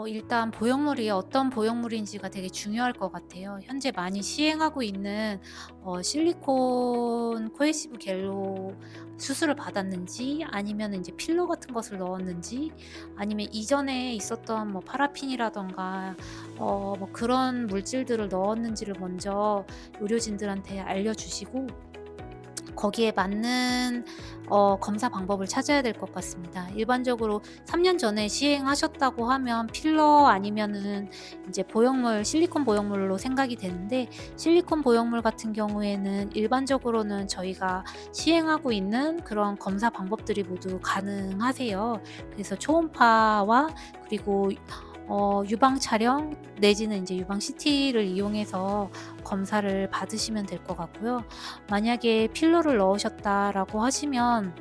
어 일단 보형물이 어떤 보형물인지가 되게 중요할 것 같아요. 현재 많이 시행하고 있는 어 실리콘 코헤시브 겔로 수술을 받았는지 아니면은 인제 필러 같은 것을 넣었는지 아니면 이전에 있었던 뭐 파라핀이라든가 어 뭐 그런 물질들을 넣었는지를 먼저 의료진들한테 알려주시고 거기에 맞는 어 검사 방법을 찾아야 될 것 같습니다. 일반적으로 3년 전에 시행하셨다고 하면 필러 아니면은 인제 보형물 실리콘 보형물로 생각이 되는데 실리콘 보형물 같은 경우에는 일반적으로는 저희가 시행하고 있는 그런 검사 방법들이 모두 가능하세요. 그래서 초음파와 그리고 어 유방 촬영 내지는 인제 유방 CT를 이용해서 검사를 받으시면 될 것 같고요. 만약에 필러를 넣으셨다라고 하시면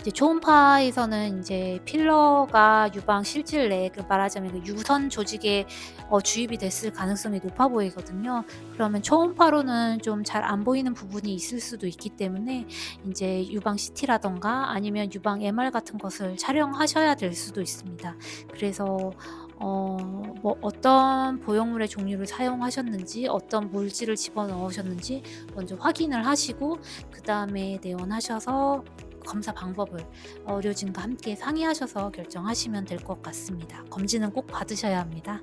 이제 초음파에서는 인제 필러가 유방 실질 내에 그 말하자면 그 유선 조직에 어 주입이 됐을 가능성이 높아 보이거든요. 그러면 초음파로는 좀 잘 안 보이는 부분이 있을 수도 있기 때문에 인제 유방 CT라든가 아니면 유방 MR 같은 것을 촬영하셔야 될 수도 있습니다. 그래서 어 뭐 어떤 보형물의 종류를 사용하셨는지 어떤 물질을 집어넣으셨는지 먼저 확인을 하시고 그 다음에 내원하셔서 검사 방법을 어 의료진과 함께 상의하셔서 결정하시면 될 것 같습니다. 검진은 꼭 받으셔야 합니다.